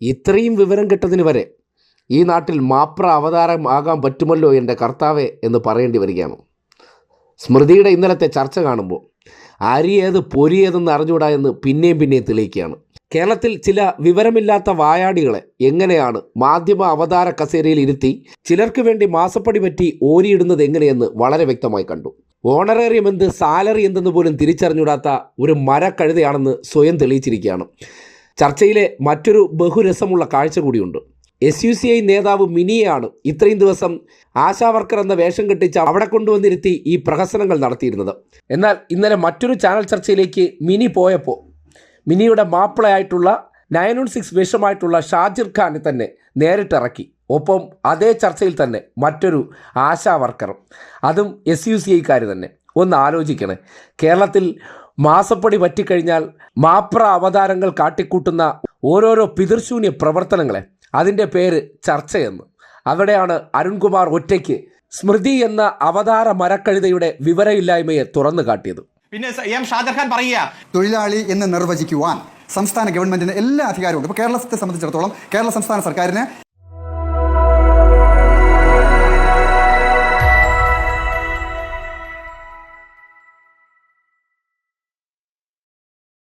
ഇത്രയും വിവരം കിട്ടതിന് വരെ ഈ നാട്ടിൽ മാപ്ര അവതാരം ആകാൻ പറ്റുമല്ലോ എന്റെ കർത്താവെ എന്ന് പറയേണ്ടി വരികയാണ്. സ്മൃതിയുടെ ഇന്നലത്തെ ചർച്ച കാണുമ്പോൾ അരിയേത് പൊരിയേതെന്ന് അറിഞ്ഞൂടാ എന്ന് പിന്നെയും പിന്നെയും തെളിയിക്കുകയാണ്. കേരളത്തിൽ ചില വിവരമില്ലാത്ത വായാടികളെ എങ്ങനെയാണ് മാധ്യമ അവതാര കസേരയിൽ ഇരുത്തി ചിലർക്ക് വേണ്ടി മാസപ്പടി പറ്റി ഓരിയിടുന്നത് എങ്ങനെയെന്ന് വളരെ വ്യക്തമായി കണ്ടു. ഓണറേറിയം എന്ത് സാലറി എന്തെന്ന് പോലും തിരിച്ചറിഞ്ഞൂടാത്ത ഒരു മരക്കഴുതയാണെന്ന് സ്വയം തെളിയിച്ചിരിക്കുകയാണ്. ചർച്ചയിലെ മറ്റൊരു ബഹുരസമുള്ള കാഴ്ച കൂടിയുണ്ട്. എസ് യു സി ഐ നേതാവ് മിനിയാണ് ഇത്രയും ദിവസം ആശാവർക്കർ എന്ന വേഷം കെട്ടിച്ച് അവിടെ കൊണ്ടുവന്നിരുത്തി ഈ പ്രഹസനങ്ങൾ നടത്തിയിരുന്നത്. എന്നാൽ ഇന്നലെ മറ്റൊരു ചാനൽ ചർച്ചയിലേക്ക് മിനി പോയപ്പോൾ മിനിയുടെ മാപ്പിളയായിട്ടുള്ള നയൻ വൺ സിക്സ് വേഷമായിട്ടുള്ള ഷാജിർ ഖാനെ തന്നെ നേരിട്ടിറക്കി. ഒപ്പം അതേ ചർച്ചയിൽ തന്നെ മറ്റൊരു ആശാവർക്കറും അതും എസ് യു സി ഐക്കാർ തന്നെ. ഒന്ന് ആലോചിക്കണേ കേരളത്തിൽ മാസപ്പടി പറ്റിക്കഴിഞ്ഞാൽ മാപ്ര അവതാരങ്ങൾ കാട്ടിക്കൂട്ടുന്ന ഓരോരോ പിതൃശൂന്യ പ്രവർത്തനങ്ങളെ അതിന്റെ പേര് ചർച്ചയെന്ന്. അവിടെയാണ് അരുൺകുമാർ ഒറ്റയ്ക്ക് സ്മൃതി എന്ന അവതാര മരക്കഴുതയുടെ വിവരമില്ലായ്മയെ തുറന്നു കാട്ടിയത്. പിന്നെ എം ഷാജർഖാൻ പറയുക. തൊഴിലാളി എന്ന് നിർവചിക്കുവാൻ സംസ്ഥാന ഗവൺമെന്റിന് എല്ലാ അധികാരവും ഇപ്പോൾ കേരളത്തെ സംബന്ധിച്ചിടത്തോളം കേരള സംസ്ഥാന സർക്കാരിന്